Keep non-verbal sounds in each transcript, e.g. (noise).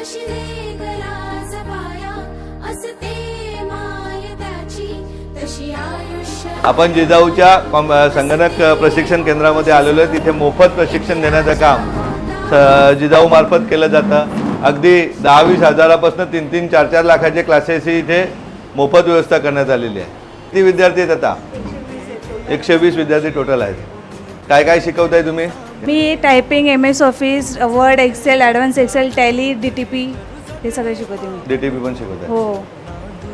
जशी रेगलाच पाया असते माय त्याची तशी आयुष्य आपण जिजाऊच्या संगणक प्रशिक्षण केंद्रामध्ये आलेलो आहे. तिथे मोफत प्रशिक्षण देण्याचं काम जिजाऊ मार्फत केलं जातं. अगदी दहा वीस हजारापासून तीन तीन चार चार लाखाचे क्लासेस ही इथे मोफत व्यवस्था करण्यात आलेली आहे. किती विद्यार्थी आहेत आता? एकशे वीस विद्यार्थी टोटल आहेत. काय काय शिकवताय तुम्ही? मी typing M S office word excel advance excel tally D T P हे सगळे शिकवते मी. डी टी पी पण शिकवताय हो.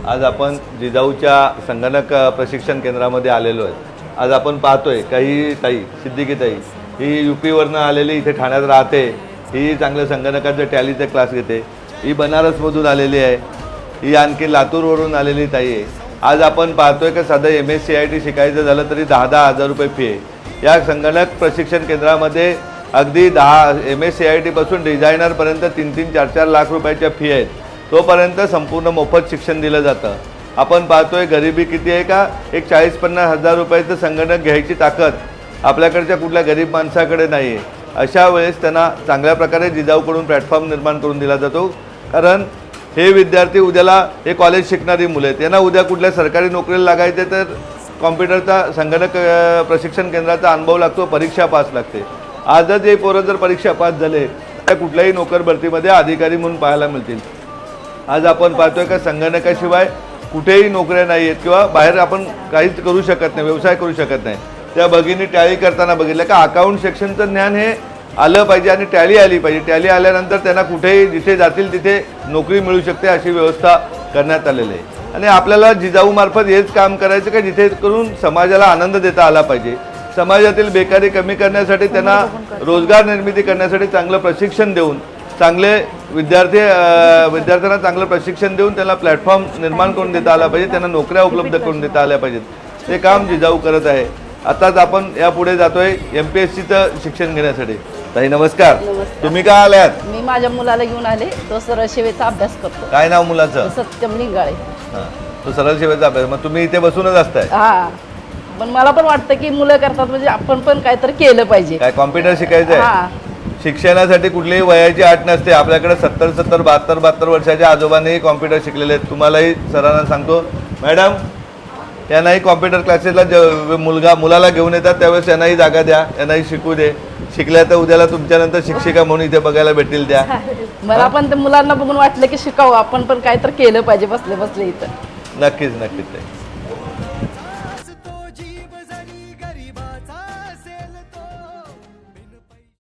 आज आपण जिजाऊच्या संगणक प्रशिक्षण केंद्रामध्ये आलेलो आहे. आज आपण पाहतोय काही ताई सिद्दीकी ताई ही यू पीवरनं आलेली इथे ठाण्यात राहते. ही चांगलं संगणकाचे टॅलीचे क्लास घेते. ही बनारसमधून आलेली आहे. ही आणखी लातूरवरून आलेली ताई आहे. आज आपण पाहतोय की साधं M S C I T शिकायचं झालं तरी दहा दहा हजार रुपये फी आहे. या संगणक प्रशिक्षण केंद्रामध्ये अगदी दहा एम एस सी आय टीपासून डिझायनरपर्यंत तीन तीन चार चार लाख रुपयाच्या फी आहेत. तोपर्यंत संपूर्ण मोफत शिक्षण दिलं जातं. आपण पाहतोय गरिबी किती आहे का? एक चाळीस पन्नास हजार रुपयाचं संगणक घ्यायची ताकद आपल्याकडच्या कुठल्या गरीब माणसाकडे नाही आहे अशा वेळेस त्यांना चांगल्या प्रकारे जिजाऊकडून प्लॅटफॉर्म निर्माण करून दिला जातो. कारण हे विद्यार्थी उद्याला हे कॉलेज शिकणारी मुलं आहेत. त्यांना उद्या कुठल्या सरकारी नोकरीला लागायचे तर कॉम्प्युटरचा संगणक प्रशिक्षण केंद्राचा अनुभव लागतो परीक्षा पास लागते. आजच हे पोरं जर परीक्षा पास झाले तर कुठल्याही नोकर भरतीमध्ये अधिकारी म्हणून पाहायला मिळतील. आज आपण पाहतोय का संगणकाशिवाय कुठेही नोकऱ्या नाही आहेत किंवा बाहेर आपण काहीच करू शकत नाही व्यवसाय करू शकत नाही. त्या भगिनी टाळी करताना बघितलं का अकाउंट सेक्शनचं ज्ञान हे आलं पाहिजे आणि टॅली आली पाहिजे. टॅली आल्यानंतर त्यांना कुठेही जिथे जातील तिथे नोकरी मिळू शकते अशी व्यवस्था करण्यात आलेली आहे. आणि आपल्याला जिजाऊमार्फत हेच काम करायचं का जिथे करून समाजाला आनंद देता आला पाहिजे. समाजातील बेकारी कमी करण्यासाठी त्यांना रोजगार निर्मिती करण्यासाठी चांगलं प्रशिक्षण देऊन चांगले विद्यार्थी विद्यार्थ्यांना चांगलं प्रशिक्षण देऊन त्यांना प्लॅटफॉर्म निर्माण करून देता आला पाहिजे त्यांना नोकऱ्या उपलब्ध करून देता आल्या पाहिजेत. ते काम जिजाऊ करत आहे. आताच आपण यापुढे जातोय एम पी एस सीचं शिक्षण घेण्यासाठी. ताई नमस्कार. तुम्ही का आल्यात? मी माझ्या मुलाला घेऊन आले. तो सरळ सेवेचा अभ्यास करतो. काय नाव मुलाचं? सत्यम हां. तो सरळ सेवेचा अभ्यास. मग तुम्ही इथे बसूनच असताय? हा. पण मला पण वाटतं की मुलं करतात म्हणजे आपण पण काहीतरी केलं पाहिजे. काय कॉम्प्युटर शिकायचं आहे हा. शिक्षणासाठी कुठलीही वयाची अट नसते. आपल्याकडे सत्तर सत्तर बहात्तर बहात्तर वर्षाच्या आजोबांनीही कॉम्प्युटर शिकलेले आहेत. तुम्हालाही सरांना सांगतो. मॅडम यांनाही कॉम्प्युटर क्लासेसला जे मुलगा मुलाला घेऊन येतात त्यावेळेस यांनाही जागा द्या यांनाही शिकू दे. शिकल्या तर उद्याला तुमच्यानंतर शिक्षिका म्हणून इथे बघायला भेटतील त्या. (laughs) मला पण ते मुलांना बघून वाटलं की शिकावं आपण पण काहीतरी केलं पाहिजे बसले बसले इथं. नक्कीच नक्कीच.